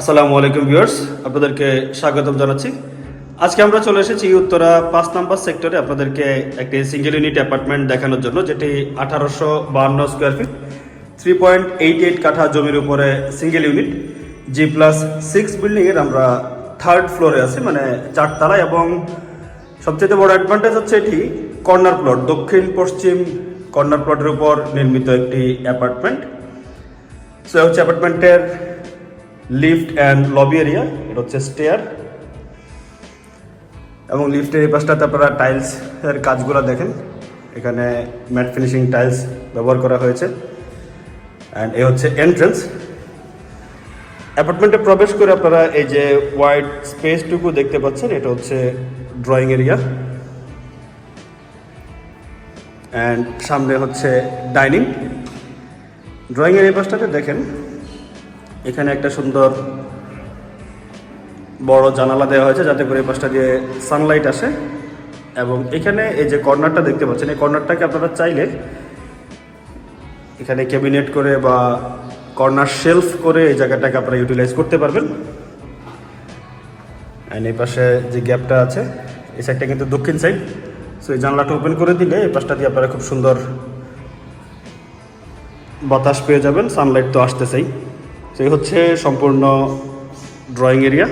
আসসালামু আলাইকুম ভিউয়ার্স, আপনাদেরকে স্বাগতম জানাচ্ছি। আজকে আমরা চলে এসেছি উত্তরা পাঁচ নাম্বার সেক্টরে আপনাদেরকে একটি সিঙ্গেল ইউনিট অ্যাপার্টমেন্ট দেখানোর জন্য, যেটি আঠারোশো বাহান্ন square feet three point eight eight কাঠা জমির উপরে single unit G plus six বিল্ডিংয়ের আমরা থার্ড ফ্লোরে আছি মানে চারতলা এবং সবচেয়ে বড় অ্যাডভান্টেজ হচ্ছে এটি কর্নার প্লট দক্ষিণ পশ্চিম কর্নার প্লটের উপর নির্মিত একটি অ্যাপার্টমেন্ট সে হচ্ছে অ্যাপার্টমেন্টের লিফট অ্যান্ড লবি এরিয়া, এটা হচ্ছে স্টেয়ার এবং লিফটের এই পাশটাতে আপনারা টাইলস এর কাজগুলো দেখেন। এখানে ম্যাট ফিনিশিং টাইলস ব্যবহার করা হয়েছে। অ্যান্ড এ হচ্ছে এন্ট্রেন্স অ্যাপার্টমেন্টে প্রবেশ করে আপনারা এই যে ওয়াইড স্পেসটুকু দেখতে পাচ্ছেন, এটা হচ্ছে ড্রয়িং এরিয়া অ্যান্ড সামনে হচ্ছে ডাইনিং ড্রয়িংয়ের এই পাশটাতে দেখেন এখানে একটা সুন্দর বড় জানালা দেওয়া হয়েছে, যাতে করে পাশটা দিয়ে সানলাইট আসে। এবং এখানে এই যে কর্নারটা দেখতে পাচ্ছেন, এই কর্নারটাকে আপনারা চাইলে এখানে ক্যাবিনেট করে বা কর্নার শেলফ করে এই জায়গাটাকে আপনারা ইউটিলাইজ করতে পারবেন। অ্যান্ড এই পাশে যে গ্যাপটা আছে, এই সাইডটা কিন্তু দক্ষিণ সাইড সো এই জানলাটা ওপেন করে দিলে এই পাশটা দিয়ে আপনারা খুব সুন্দর বাতাস পেয়ে যাবেন সানলাইট তো আসতেছেই। সেই হচ্ছে সম্পূর্ণ ড্রয়িং এরিয়া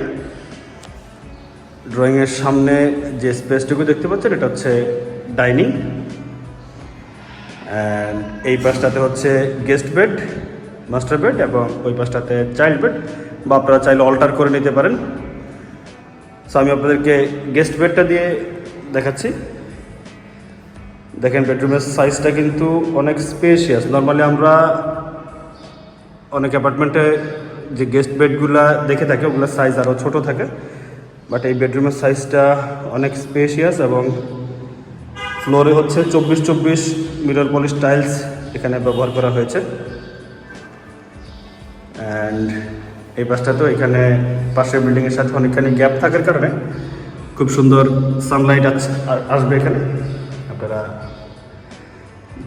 ড্রয়িংয়ের সামনে যে স্পেসটুকু দেখতে পাচ্ছেন, এটা হচ্ছে ডাইনিং অ্যান্ড এই পাশটাতে হচ্ছে গেস্ট বেড মাস্টার বেড এবং ওই পাশটাতে চাইল্ড বেড বা আপনারা চাইলে অল্টার করে নিতে পারেন। সো আমি আপনাদেরকে গেস্ট বেডটা দিয়ে দেখাচ্ছি। দেখেন বেডরুমের সাইজটা কিন্তু অনেক স্পেশিয়াস নর্মালি আমরা অনেক অ্যাপার্টমেন্টে যে গেস্ট বেডগুলা দেখে থাকে, ওগুলোর সাইজ আরও ছোট থাকে বাট এই বেডরুমের সাইজটা অনেক স্পেশিয়াস এবং ফ্লোরে হচ্ছে চব্বিশ চব্বিশ মিরর পলিশ টাইলস এখানে ব্যবহার করা হয়েছে। অ্যান্ড এই পাশটা তো এখানে পাশের বিল্ডিংয়ের সাথে অনেকখানি গ্যাপ থাকার কারণে খুব সুন্দর সানলাইট আছে আসবে এখানে। আপনারা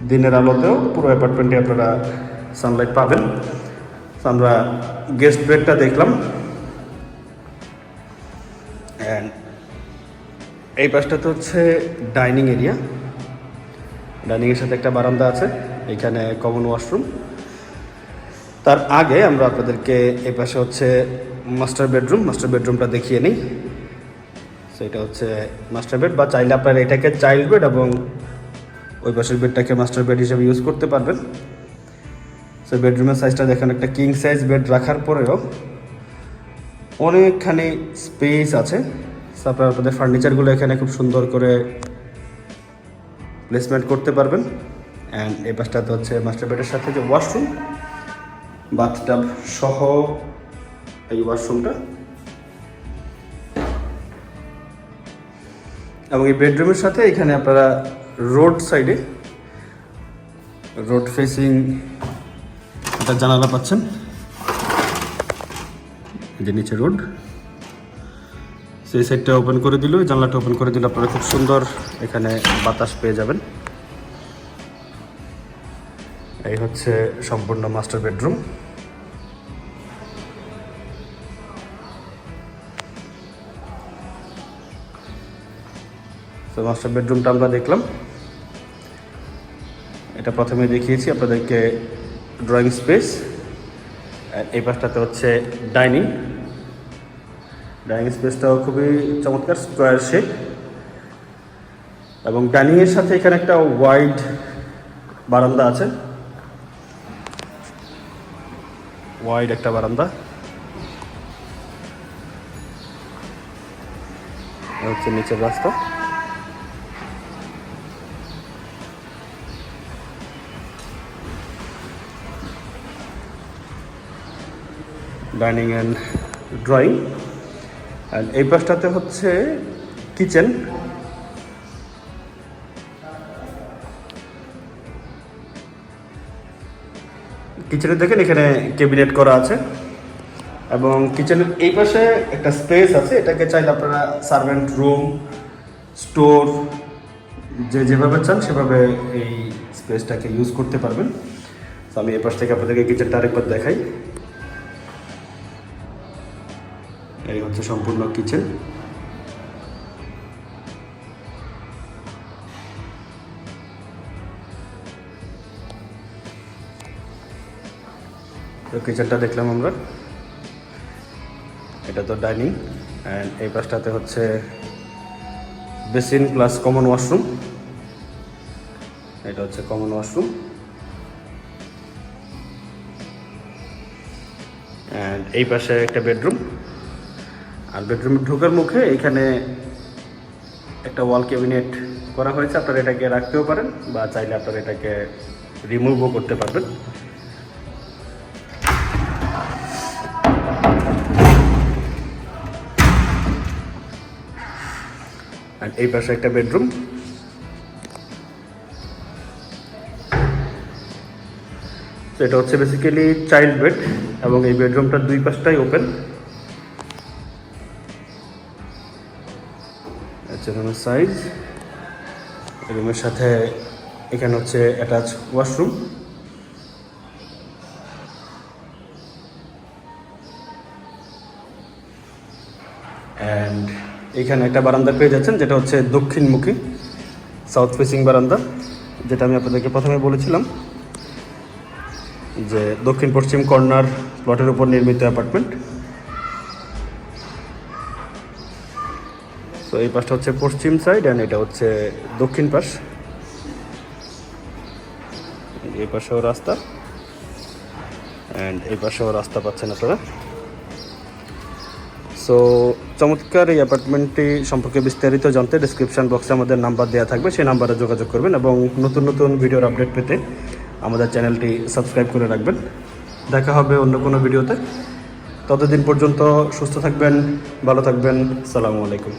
দিনের আলোতেও পুরো অ্যাপার্টমেন্টে আপনারা সানলাইট পাবেন। আমরা গেস্ট বেডটা দেখলাম। অ্যান্ড এই পাশটাতে হচ্ছে ডাইনিং এরিয়া ডাইনিংয়ের সাথে একটা বারান্দা আছে, এখানে কমন ওয়াশরুম তার আগে আমরা আপনাদেরকে এই পাশে হচ্ছে মাস্টার বেডরুম মাস্টার বেডরুমটা দেখিয়ে নিই। সেটা হচ্ছে মাস্টার বেড বা চাইলে আপনারা এটাকে চাইল্ড বেড এবং ওই পাশের বেডটাকে মাস্টার বেড হিসেবে ইউজ করতে পারবেন। সো বেডরুমের সাইজটা দেখেন, একটা কিং সাইজ বেড রাখার পরেও অনেকখানি স্পেস আছে। আপনারা আপনাদের ফার্নিচারগুলো এখানে খুব সুন্দর করে প্লেসমেন্ট করতে পারবেন। অ্যান্ড এই পাশটাতে হচ্ছে মাস্টার বেডের সাথে যে ওয়াশরুম বাথটাব সহ এই ওয়াশরুমটা এবং এই বেডরুমের সাথে এখানে আপনারা রোড সাইডে রোড ফেসিং একটা জানালা পাচ্ছেন। যে নিচে রোড। সেই সাইডটা ওপেন করে দিল জানলাটা ওপেন করে দিলে আপনারা খুব সুন্দর এখানে বাতাস পেয়ে যাবেন। এই হচ্ছে সম্পূর্ণ মাস্টার বেডরুম তো মাস্টার বেডরুমটা আমরা দেখলাম। এটা প্রথমে দেখিয়েছি, আপনাদেরকে ড্রয়িং স্পেস। এই পাশটাতে হচ্ছে ডাইনিং। ডাইনিং স্পেসটাও খুবই চমৎকার, স্কোয়ার শেপ। এবং ডাইনিংয়ের সাথে এখানে একটা ওয়াইড বারান্দা আছে। ওয়াইড একটা বারান্দা। হচ্ছে নিচের রাস্তা। Dining and drawing. অ্যান্ড এই পাশটাতে হচ্ছে কিচেন। কিচেনে দেখেন এখানে ক্যাবিনেট করা আছে। এবং কিচেনের এই পাশে একটা স্পেস আছে, এটাকে চাইলে আপনারা সার্ভেন্ট রুম, স্টোর, যে যেভাবে চান সেভাবে এই স্পেসটাকে ইউজ করতে পারবেন। তো আমি এই পাশ থেকে আপনাদেরকে কিচেনটা আরেকবার দেখাই। এই হচ্ছে সম্পূর্ণ কিচেন। তো কিচেনটা দেখলাম আমরা। এটা তো ডাইনিং। অ্যান্ড এই পাশটাতে হচ্ছে বেসিন প্লাস কমন ওয়াশরুম। এটা হচ্ছে কমন ওয়াশরুম। অ্যান্ড এই পাশে একটা বেডরুম। আর বেডরুমে ঢোকার মুখে এখানে একটা ওয়াল ক্যাবিনেট করা হয়েছে, আপনারা এটাকে রাখতেও পারেন বা চাইলে আপনারা এটাকে রিমুভও করতে পারবেন। আর এই পাশে একটা বেডরুম তো এটা হচ্ছে বেসিক্যালি চাইল্ড বেড এবং এই বেডরুমটার দুই পাশটাই ওপেন আচ্ছা রুমের সাইজ রুমের সাথে এখানে হচ্ছে অ্যাটাচ ওয়াশরুম অ্যান্ড এখানে একটা বারান্দা পেয়ে যাচ্ছেন, যেটা হচ্ছে দক্ষিণমুখী সাউথ ফেসিং বারান্দা, যেটা আমি আপনাদেরকে প্রথমে বলেছিলাম যে দক্ষিণ পশ্চিম কর্নার প্লটের উপর নির্মিত অ্যাপার্টমেন্ট তো এই পাশটা হচ্ছে পশ্চিম সাইড অ্যান্ড এটা হচ্ছে দক্ষিণ পাশ। এই পাশেও রাস্তা। অ্যান্ড এই পাশেও রাস্তা পাচ্ছেন আপনারা। সো চমৎকার এই অ্যাপার্টমেন্টটি সম্পর্কে বিস্তারিত জানতে ডিসক্রিপশন বক্সে আমাদের নাম্বার দেওয়া থাকবে। সেই নাম্বারে যোগাযোগ করবেন এবং নতুন নতুন ভিডিওর আপডেট পেতে আমাদের চ্যানেলটি সাবস্ক্রাইব করে রাখবেন। দেখা হবে অন্য কোনো ভিডিওতে ততদিন পর্যন্ত সুস্থ থাকবেন, ভালো থাকবেন। সালামু আলাইকুম।